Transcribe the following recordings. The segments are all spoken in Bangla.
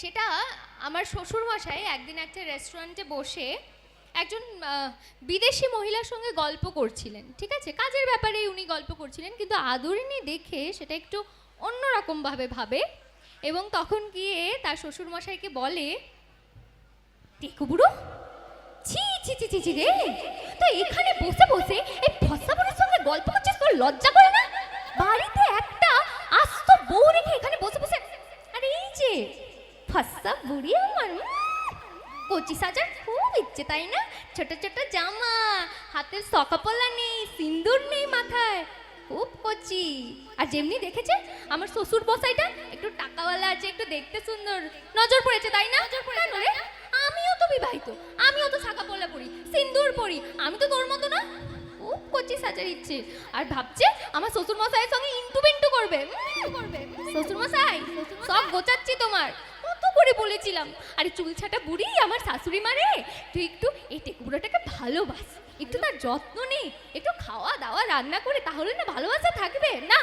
সেটা আমার শ্বশুরমশাই একদিন একটা রেস্টুরেন্টে বসে একজন বিদেশি মহিলার সঙ্গে গল্প করছিলেন, ঠিক আছে? কাজের ব্যাপারে উনি গল্প করছিলেন, কিন্তু আদরিনী দেখে সেটা একটু অন্যরকমভাবে ভাবে এবং তখন গিয়ে তার শ্বশুরমশাইকে বলে টেকু বুড়ো, ছি ছি ছি ছি রে, তো এখানে বসে বসে এই ফসা বুড়োর সঙ্গে গল্প করছিস, তোর লজ্জা করে না বাড়িতে একটা আস্ত বউ রেখে এখানে বসে বসে আরে এই যে ফসা বুড়ি আমার কচি সাজার খুব ইচ্ছে তাই না ছোট ছোট জামা হাতের সকাপলা নেই সিন্দুর নেই মাথায় খুব কচি আর যেমনি দেখেছে আমার শ্বশুর বসাইটা একটু টাকাওয়ালা আছে একটু দেখতে সুন্দর নজর পড়েছে তাই না আমিও তো বিবাহিত আমিও তো শাখা পলা পরি সিন্দুর পরি আমি তো তোর মতো না খুব কচি সাজার ইচ্ছে আর ভাবছে আমার শ্বশুর মশাইয়ের সঙ্গে ইন্টু বিন্টু করবে করবে শ্বশুর মশাই সব গোচাচ্ছি তোমার বলেছিলাম আরে চুল ছাটা বুড়ি আমার শাশুড়ি মারে। তুই একটু এই টেকুবুড়োটাকে ভালোবাস একটু তার যত্ন নে একটু খাওয়া দাওয়া রান্না করে তাহলে না ভালোবাসা থাকবে। না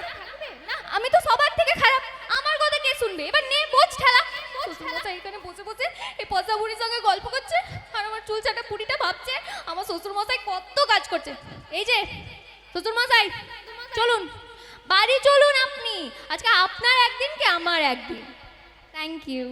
না আমি তো সবার থেকে খারাপ। আমার কথা কে শুনবে? এবার নে বোঝ ঠেলা। শ্বশুরমশাই এখানে বসে বসে এই পচা বুড়ির সঙ্গে গল্প করছে আর আমার চুল ছাটা বুড়িটা ভাবছে আমার শ্বশুরমশাই কত কাজ করছে। এই যে শ্বশুরমশাই চলুন। বাড়ি চলুন আপনি। আজকে আপনার একদিন কি আমার একদিন? Thank you